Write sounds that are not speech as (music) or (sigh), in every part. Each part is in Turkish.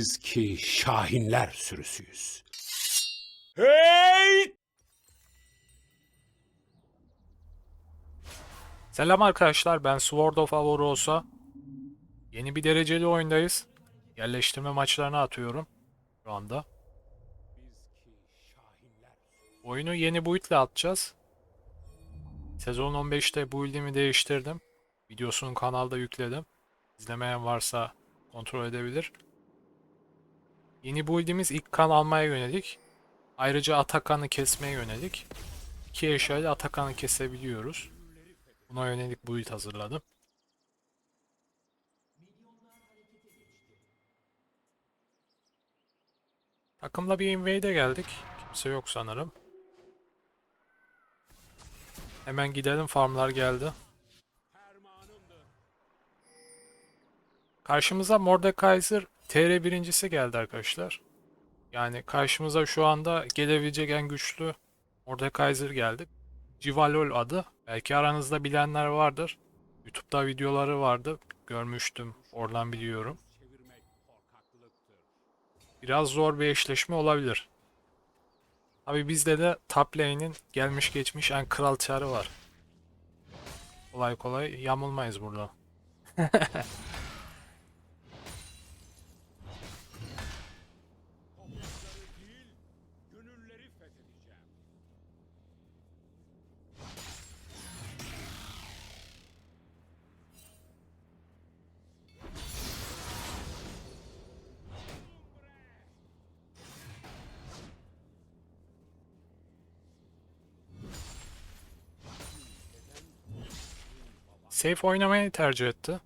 Biz ki şahinler sürüsüyüz. Hey! Selam arkadaşlar ben Sword of Avaros'a. Yeni bir dereceli oyundayız. Yerleştirme maçlarını atıyorum şu anda. Oyunu yeni build'le atacağız. Sezon 15'te build'imi değiştirdim. Videosunu kanalda yükledim. İzlemeyen varsa kontrol edebilir. Yeni build'imiz ilk kan almaya yönelik. Ayrıca Atakan'ı kesmeye yönelik. İki eşyayla Atakan'ı kesebiliyoruz. Buna yönelik build hazırladım. Takımla bir invade'e geldik. Kimse yok sanırım. Hemen gidelim farmlar geldi. Karşımıza Mordekaiser TR birincisi geldi arkadaşlar. Yani karşımıza şu anda gelebilecek en güçlü Mordekaiser geldi. Civalol adı. Belki aranızda bilenler vardır. YouTube'da videoları vardı. Görmüştüm. Oradan biliyorum. Biraz zor bir eşleşme olabilir. Abi bizde de top lane'in gelmiş geçmiş en kral çarı var. Kolay kolay yamulmayız burada. (laughs) Safe oynamayı tercih etti.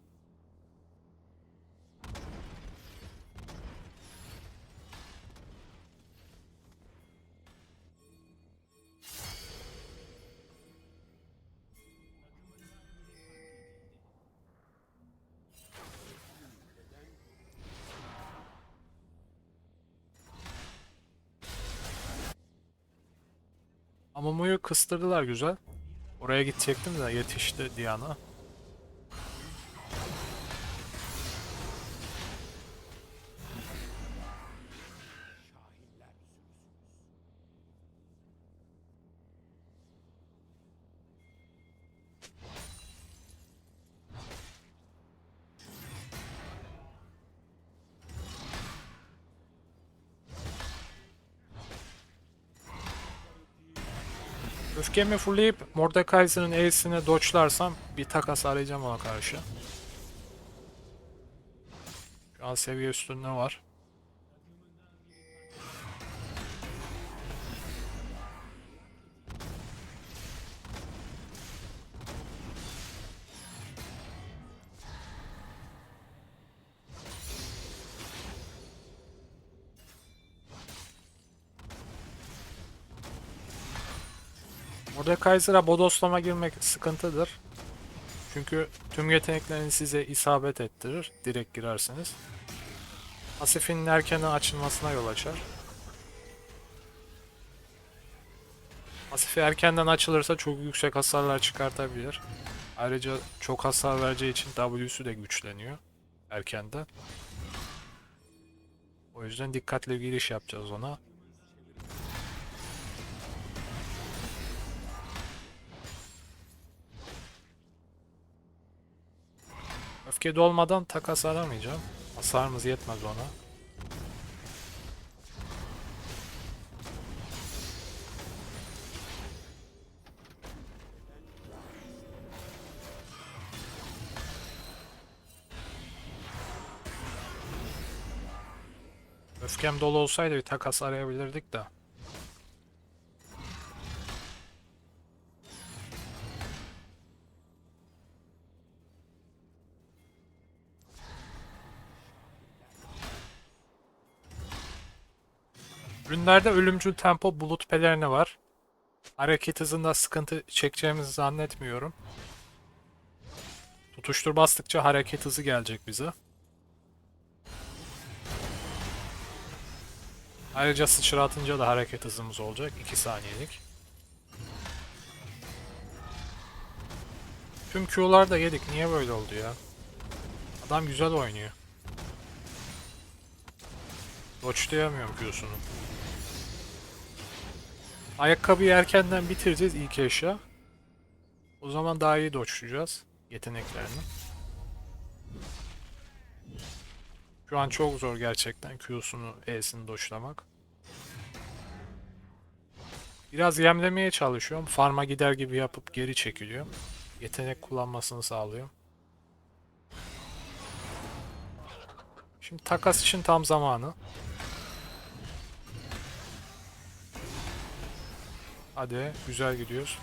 Amumu'yu kıstırdılar güzel. Oraya gidecektim de yetişti Diana. Öfkemi fullleyip Mordekaiser'ın E'sini dodge'larsam bir takas arayacağım ona karşı. Şu an seviye üstünde var. Mordekaiser'a bodoslama girmek sıkıntıdır. Çünkü tüm yeteneklerini size isabet ettirir direkt girerseniz. Pasifinin erkenden açılmasına yol açar. Pasifi erkenden açılırsa çok yüksek hasarlar çıkartabilir. Ayrıca çok hasar vereceği için W'su de güçleniyor erkenden. O yüzden dikkatli giriş yapacağız ona. Öfke dolmadan takas aramayacağım. Hasarımız yetmez ona. Öfkem dolu olsaydı bir takas arayabilirdik de. Ürünlerde ölümcül tempo bulut pelerini var. Hareket hızında sıkıntı çekeceğimizi zannetmiyorum. Tutuştur bastıkça hareket hızı gelecek bize. Ayrıca sıçratınca da hareket hızımız olacak. 2 saniyelik. Tüm Q'lar da yedik. Niye böyle oldu ya? Adam güzel oynuyor. Doçlayamıyorum Q'sunu. Ayakkabıyı erkenden bitireceğiz ilk eşya. O zaman daha iyi doçlayacağız yeteneklerini. Şu an çok zor gerçekten Q'sunu, E'sini doçlamak. Biraz yemlemeye çalışıyorum. Farma gider gibi yapıp geri çekiliyor. Yetenek kullanmasını sağlıyor. Şimdi takas için tam zamanı. Hadi güzel gidiyoruz.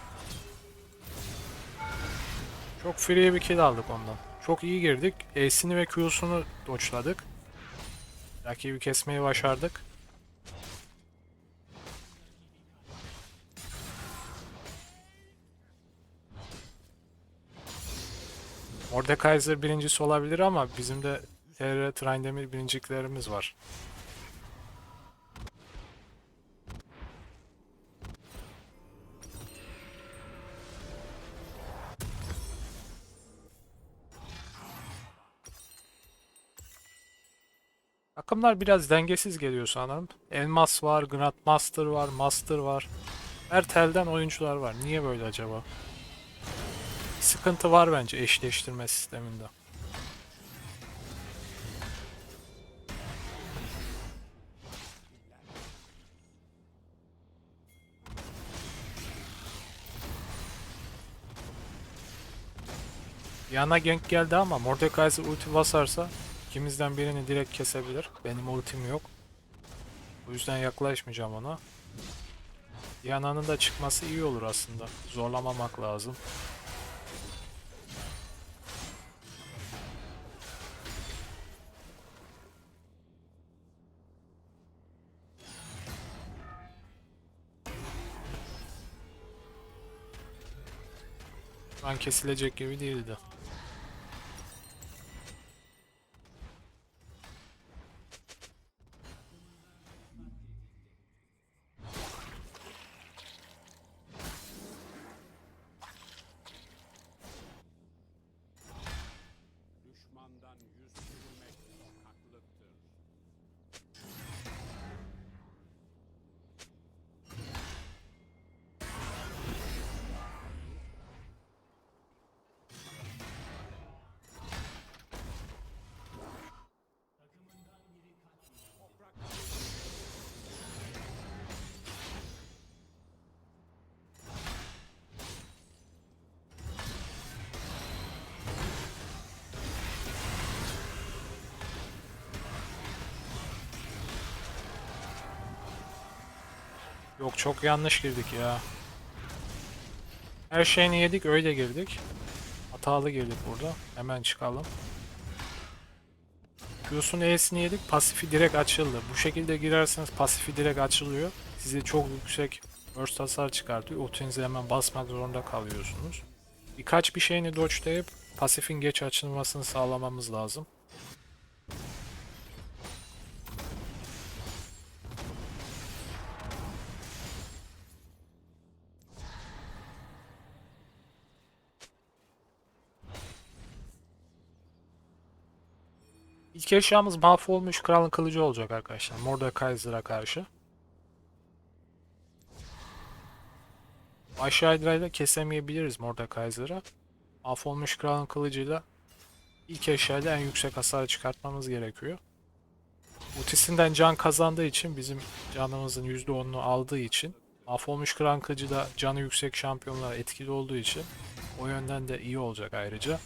Çok free bir kill aldık ondan. Çok iyi girdik. E'sini ve Q'sunu doçladık. Rakibi kesmeyi başardık. Mordekaiser birincisi olabilir ama bizim de TR Trindemir birinciliklerimiz var. Takımlar biraz dengesiz geliyor sanırım. Elmas var, Grandmaster var, Master var. Her telden oyuncular var. Niye böyle acaba? Sıkıntı var bence eşleştirme sisteminde. Yana gank geldi ama Mordekaiser ulti basarsa ikimizden birini direkt kesebilir. Benim ultim yok. O yüzden yaklaşmayacağım ona. Yana'nın da çıkması iyi olur aslında. Zorlamamak lazım. Şu kesilecek gibi değildi. Yok çok yanlış girdik ya. Her şeyini yedik öyle girdik. Hatalı girdik burada. Hemen çıkalım. Q'sun E'sini yedik. Pasifi direkt açıldı. Bu şekilde girerseniz pasifi direkt açılıyor. Size çok yüksek burst hasar çıkartıyor. Ultinizi hemen basmak zorunda kalıyorsunuz. Birkaç bir şeyini dodge'layıp pasifin geç açılmasını sağlamamız lazım. İlk eşyamız mahvolmuş kralın kılıcı olacak arkadaşlar. Mordekaiser'a karşı. Aşağı ile kesemeyebiliriz Mordekaiser'a. Mahvolmuş kralın kılıcıyla ilk eşyayla en yüksek hasar çıkartmamız gerekiyor. Ultisinden can kazandığı için bizim canımızın %10'unu aldığı için Mahvolmuş Kral Kılıcı da canı yüksek şampiyonlara etkili olduğu için o yönden de iyi olacak ayrıca.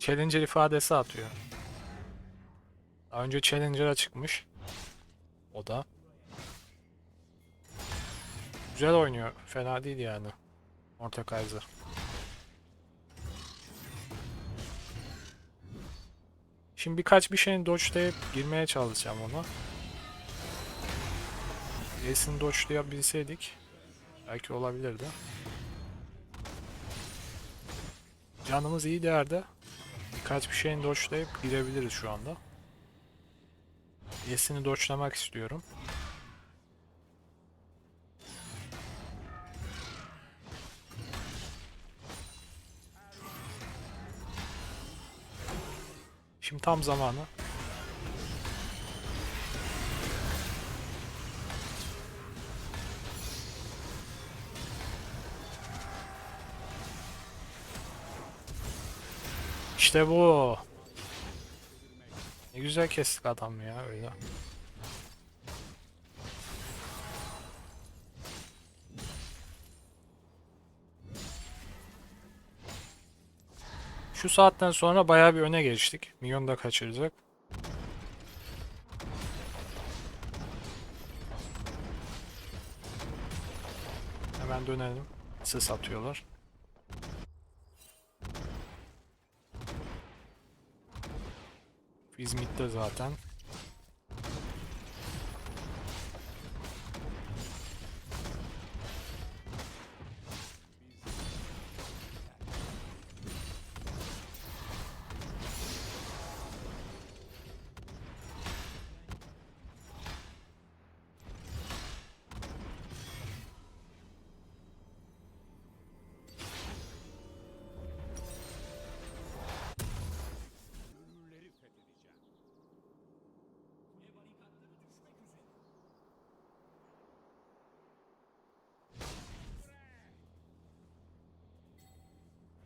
Challenger ifadesi atıyor. Daha önce Challenger'a çıkmış. O da. Güzel oynuyor. Fena değil yani. Mordekaiser. Şimdi birkaç bir şeyin dodge'layıp girmeye çalışacağım ona. Ace'ini dodge'layabilseydik belki olabilirdi. Canımız iyi değerde. Birkaç bir şeyin dodge'layıp girebiliriz şu anda. Ace'ini dodge'lamak istiyorum. Şimdi tam zamanı. İşte bu. Ne güzel kestik adam ya öyle. Şu saatten sonra bayağı bir öne geçtik. Minyon da kaçıracak. Hemen dönelim. Ses atıyorlar. İzmit'te zaten.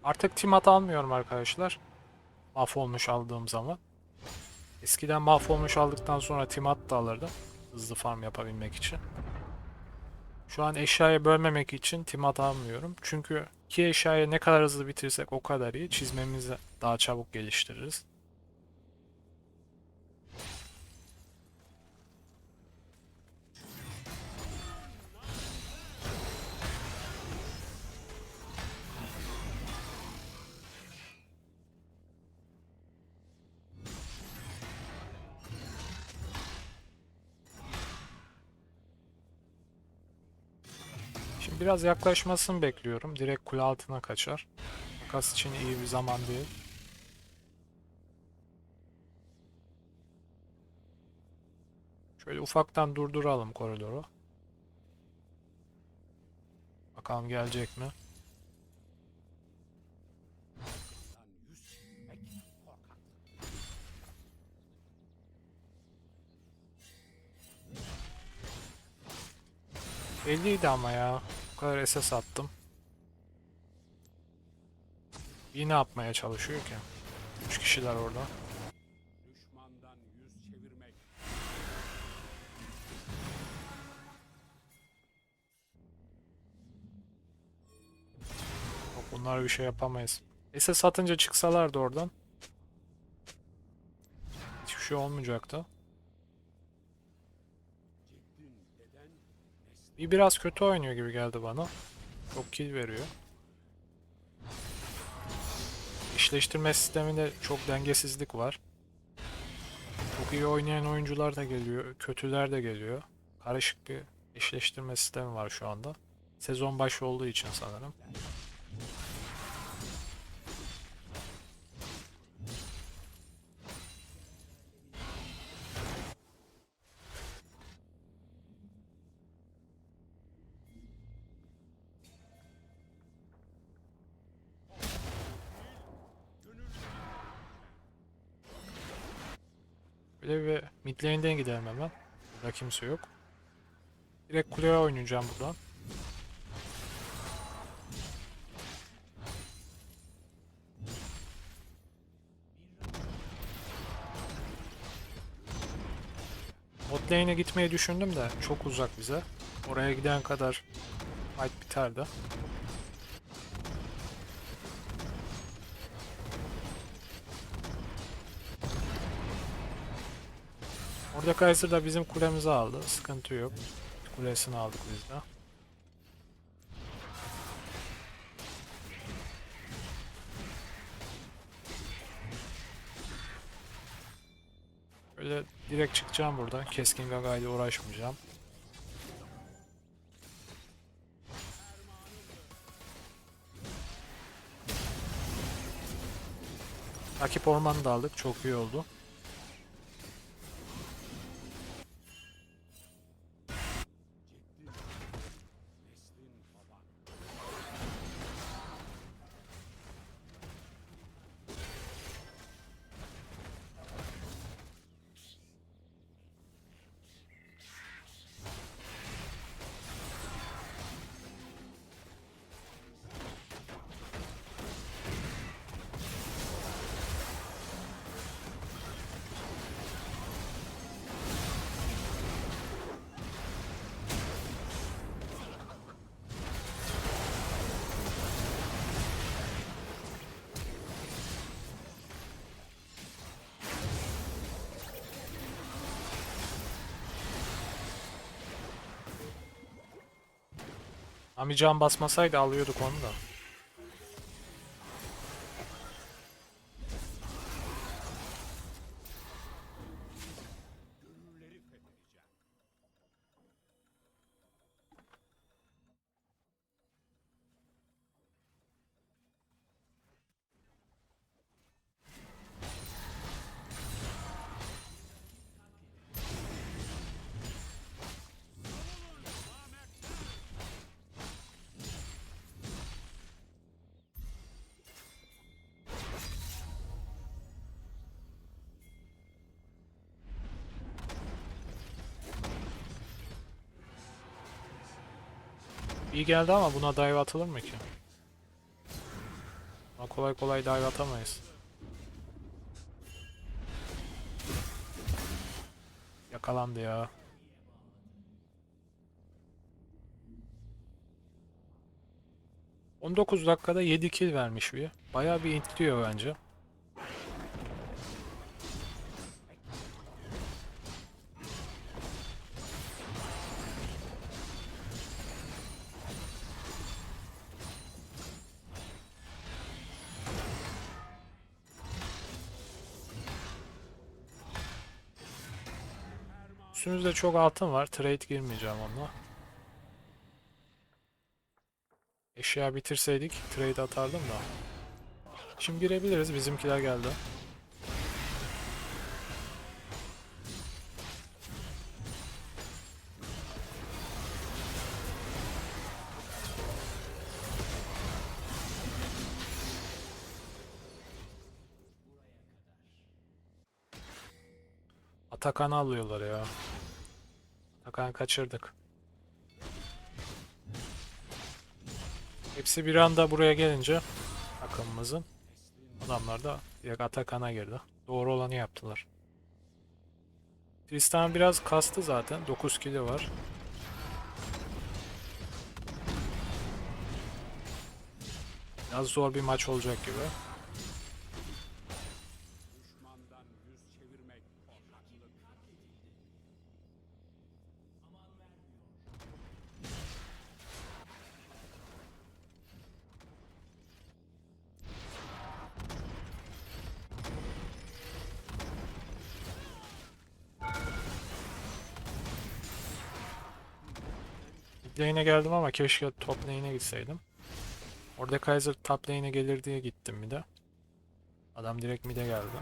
Artık timat almıyorum arkadaşlar. Mahvolmuş aldığım zaman. Eskiden mahvolmuş aldıktan sonra timat da alırdım. Hızlı farm yapabilmek için. Şu an eşyayı bölmemek için timat almıyorum. Çünkü iki eşyayı ne kadar hızlı bitirsek o kadar iyi. Çizmemizi daha çabuk geliştiririz. Biraz yaklaşmasını bekliyorum. Direkt kule altına kaçar. Makas için iyi bir zaman değil. Şöyle ufaktan durduralım koridoru. Bakalım gelecek mi? Belliydi ama ya. Kadar SS attım. İyi ne yapmaya çalışıyor ki? 3 kişiler orada. Yok bunlar bir şey yapamayız. SS atınca çıksalardı oradan. Hiçbir şey olmayacaktı. Bir biraz kötü oynuyor gibi geldi bana. Çok kill veriyor. İşleştirme sisteminde çok dengesizlik var. Çok iyi oynayan oyuncular da geliyor, kötüler de geliyor. Karışık bir eşleştirme sistemi var şu anda. Sezon başı olduğu için sanırım. Mid gidelim hemen. Burada kimse yok. Direkt kuleye oynayacağım buradan. Bot lane'e gitmeyi düşündüm de çok uzak bize. Oraya giden kadar fight biterdi. Mordekaiser da bizim kulemizi aldı. Sıkıntı yok. Kulesini aldık biz de. Böyle direkt çıkacağım buradan. Keskin Gaga ile uğraşmayacağım. Rakip ormanı da aldık. Çok iyi oldu. Ami can basmasaydı alıyorduk onu da. İyi geldi ama buna dive atılır mı ki? Buna kolay kolay dive atamayız. Yakalandı ya. ...19 dakikada 7 kill vermiş bir. Bayağı bir intliyor bence. Üstümüzde çok altın var. Trade girmeyeceğim onunla. Eşya bitirseydik trade atardım da. Şimdi girebiliriz. Bizimkiler geldi. Atakan'ı alıyorlar ya. Atakan'ı kaçırdık. Hepsi bir anda buraya gelince takımımızın adamlar da direkt Atakan'a girdi. Doğru olanı yaptılar. Tristan biraz kastı zaten. 9 kilo var. Biraz zor bir maç olacak gibi. Lane'e geldim ama keşke top lane'e gitseydim. Orada Kaiser top lane'e gelir diye gittim bir de. Adam direkt mid'e geldi.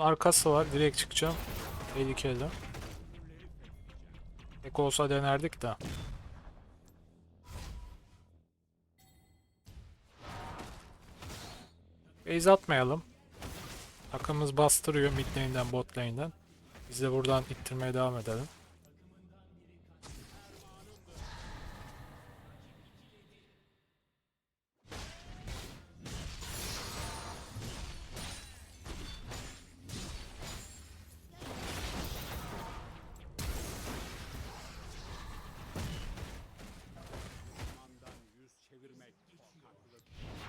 Arkası var. Direkt çıkacağım. Tehlikeli. Tek olsa denerdik de. Base atmayalım. Takımımız bastırıyor mid lane'den bot lane'den. Biz de buradan ittirmeye devam edelim.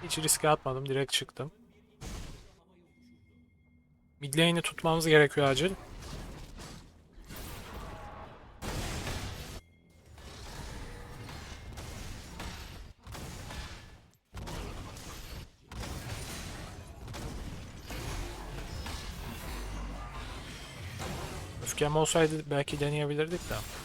Hiç riske atmadım. Direkt çıktım. Mid lane'i tutmamız gerekiyor acil. Öfkem olsaydı belki deneyebilirdik de.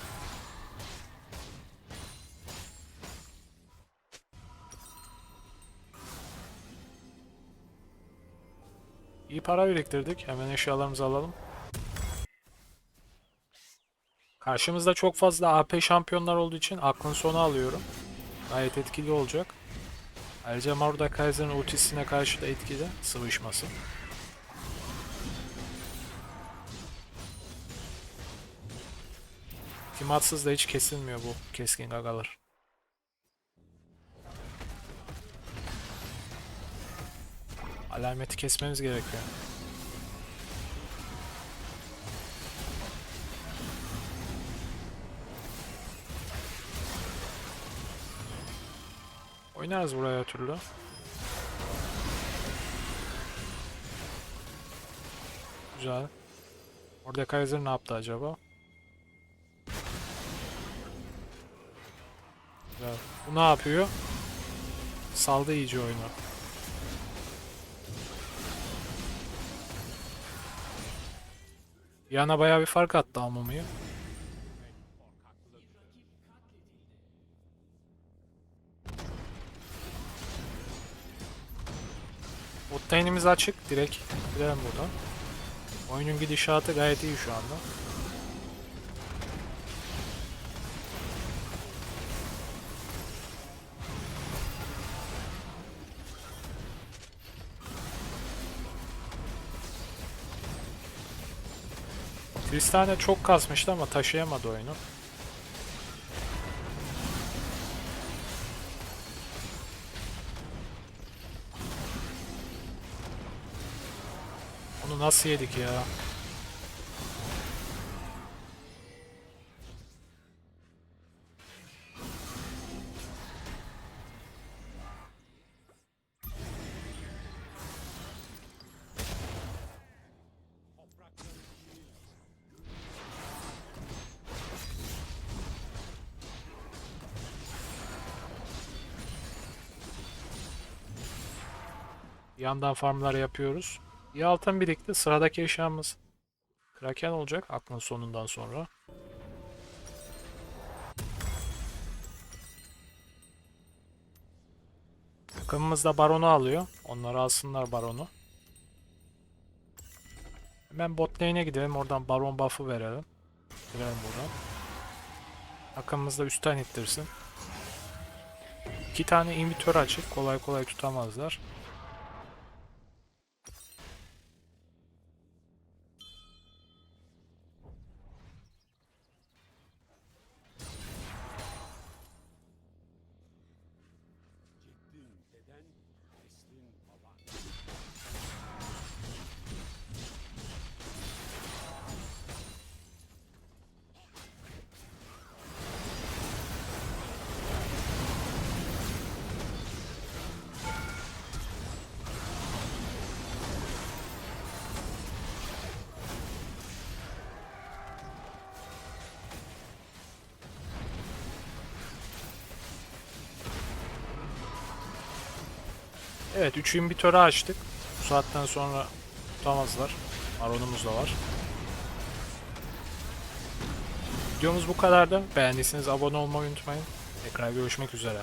Para biriktirdik. Hemen eşyalarımızı alalım. Karşımızda çok fazla AP şampiyonlar olduğu için aklın sonu alıyorum. Gayet etkili olacak. Ayrıca Mordekaiser'ın ultisine karşı da etkili sıvışması. Timatsız da hiç kesilmiyor bu keskin gagalar. Alameti kesmemiz gerekiyor. Oynarız buraya türlü. Güzel. Orada Kaiser ne yaptı acaba? Güzel. Bu ne yapıyor? Saldı iyice oyunu. Yana bayağı bir fark attı Amumu'yu. Bottane'imiz açık. Direkt gidelim buradan. Oyunun gidişatı gayet iyi şu anda. Tristane çok kasmıştı ama taşıyamadı oyunu. Onu nasıl yedik ya? Yandan farmlar yapıyoruz. İyi altın birikti. Sıradaki eşyamız Kraken olacak aklın sonundan sonra. Takımımız da baronu alıyor. Onları alsınlar baronu. Hemen bot lane'e gidelim. Oradan baron buff'ı verelim. Girelim buradan. Takımımız da üstten ittirsin. İki tane inhibitör açık. Kolay kolay tutamazlar. Evet 3 inhibitörü açtık. Bu saatten sonra tutamazlar. Baronumuz da var. Videomuz bu kadardı. Beğendiyseniz abone olmayı unutmayın. Tekrar görüşmek üzere.